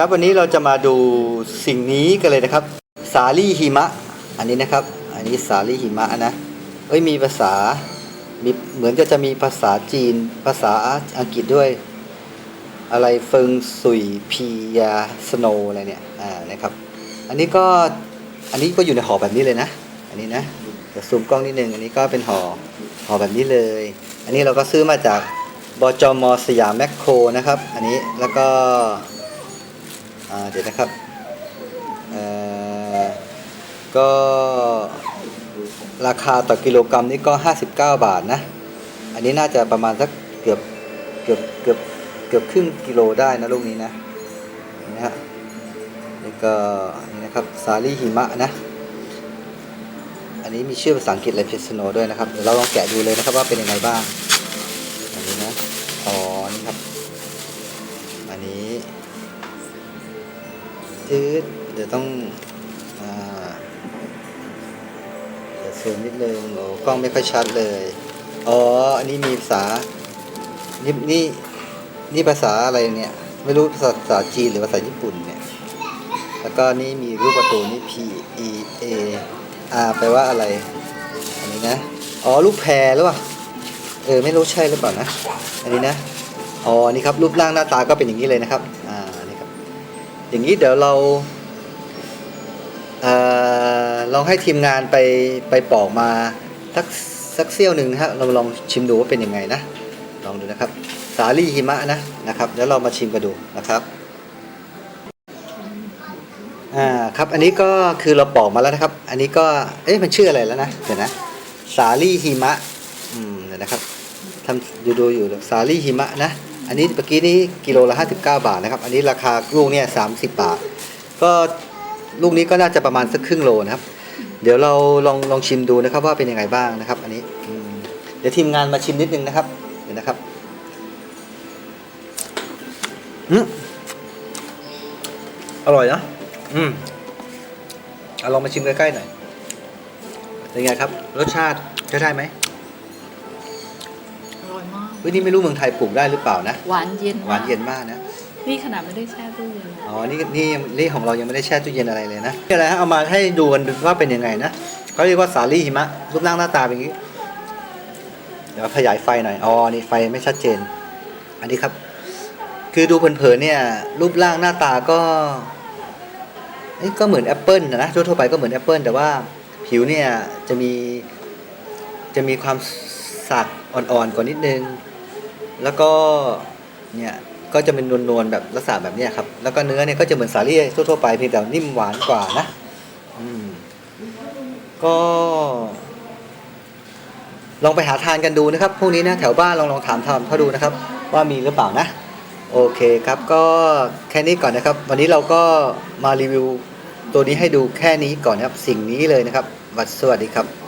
ครับวันนี้เราจะมาดูสิ่งนี้กันเลยนะครับ สาลี่หิมะ อันนี้นะครับ อันนี้สาลี่หิมะนะเอ้ยมีภาษามีเหมือนก็จะมีภาษาจีน ภาษาอังกฤษด้วย อะไรเฟิงสุยพียาสโนอะไรเนี่ยอ่านะครับ อันนี้ก็อันนี้ก็อยู่ในห่อแบบนี้เลยนะ อันนี้นะเดี๋ยวซูมกล้องนิดนึงอันนี้ก็เป็นห่อห่อแบบนี้เลย อันนี้เราก็ซื้อมาจากบจมสยามแมคโครนะครับ อันนี้แล้วก็ เดี๋ยวนะครับก็ราคาต่อกิโลกรัมนี่ก็ 59 บาทนะ อันนี้น่าจะประมาณสักเกือบเกือบเกือบเกือบครึ่งกิโลได้นะลูกนี้นะนี่นะฮะนี่ก็นี่นะครับสาลี่หิมะนะ อันนี้มีชื่อภาษาอังกฤษเลยเพชโนด้วยนะครับเดี๋ยวเราลองแกะดูเลยนะครับว่าเป็นยังไงบ้าง จืดเดี๋ยวต้องอเดี๋ยวซูมนิดนึงโอ้กล้องไม่ค่อยชัดเลย อ๋อ อันนี้มีภาษา นี่นี่นี่ภาษาอะไรเนี่ย ไม่รู้ภาษาภาษาจีนหรือภาษาญี่ปุ่นเนี่ย แล้วก็นี่มีรูปประตูนี่ P E A R แปลว่าอะไร อันนี้นะ อ๋อ รูปแพรหรือเปล่า เออ ไม่รู้ใช่หรือเปล่านะ อันนี้นะ อ๋อ นี่ครับ รูปร่างหน้าตาก็เป็นอย่างนี้เลยนะครับ อย่างนี้เดี๋ยวเราเออลองให้ทีมงานไปไปปอกมาสักสักเสี้ยวหนึ่งนะฮะเราลองชิมดูว่าเป็นยังไงนะลองดูนะครับ สาลี่หิมะนะนะครับแล้วเรามาชิมกันดูนะครับอ่าครับอันนี้ก็คือเราปอกมาแล้วนะครับ อันนี้ก็เอ๊ะมันชื่ออะไรแล้วนะเดี๋ยวนะสาลี่หิมะอืมเดี๋ยวนะครับทำดูดูอยู่สาลี่หิมะนะ อันนี้เมื่อกี้นี้กิโลละ59 บาทนะครับ อันนี้ราคาลูกเนี่ย30บาท ก็ลูกนี้ก็น่าจะประมาณสักครึ่งโลนะครับ เดี๋ยวเราลองลองชิมดูนะครับว่าเป็นยังไงบ้างนะครับ อันนี้เดี๋ยวทีมงานมาชิมนิดนึงนะครับเดี๋ยวนะครับอืมอร่อยนะอืมเอาลองมาชิมใกล้ๆหน่อยเป็นไงครับ รสชาติใช้ได้ไหม เฮ้ยนี่ไม่รู้เมืองไทยปลูกได้หรือเปล่านะ หวานเย็นมกหวานเย็นมากนะ นี่ขนาดไม่ได้แช่ตู้เย็นอ๋อ นี่นี่นี่ของเรายังไม่ได้แช่ตู้เย็นอะไรเลยนะนี่อะไรฮะเอามาให้ดูกันว่าเป็นยังไงนะเขาเรียกว่าสาลี่หิมะรูปร่างหน้าตาเป็นอย่างนี้ เดี๋ยวขยายไฟหน่อย อ๋อ นี่ไฟไม่ชัดเจน อันนี้ครับ คือดูเผินๆเนี่ย รูปร่างหน้าตาก็เอ้ยก็เหมือนแอปเปิลนะนะทั่วๆไปก็เหมือนแอปเปิลแต่ว่าผิวเนี่ยจะมีจะมีความ สัดอ่อนๆกว่านิดนึง แล้วก็เนี่ยก็จะเป็นนวลๆแบบลักษณะแบบนี้ครับ แล้วก็เนื้อเนี่ยก็จะเหมือนสาลี่ทั่วๆไปเพียงแต่นิ่มหวานกว่านะอืมก็ ลองไปหาทานกันดูนะครับพวกนี้นะแถวบ้านลองลองถามทำเขาดูนะครับ ว่ามีหรือเปล่านะโอเคครับก็แค่นี้ก่อนนะครับ วันนี้เราก็มารีวิวตัวนี้ให้ดูแค่นี้ก่อนนะครับ สิ่งนี้เลยนะครับสวัสดีครับ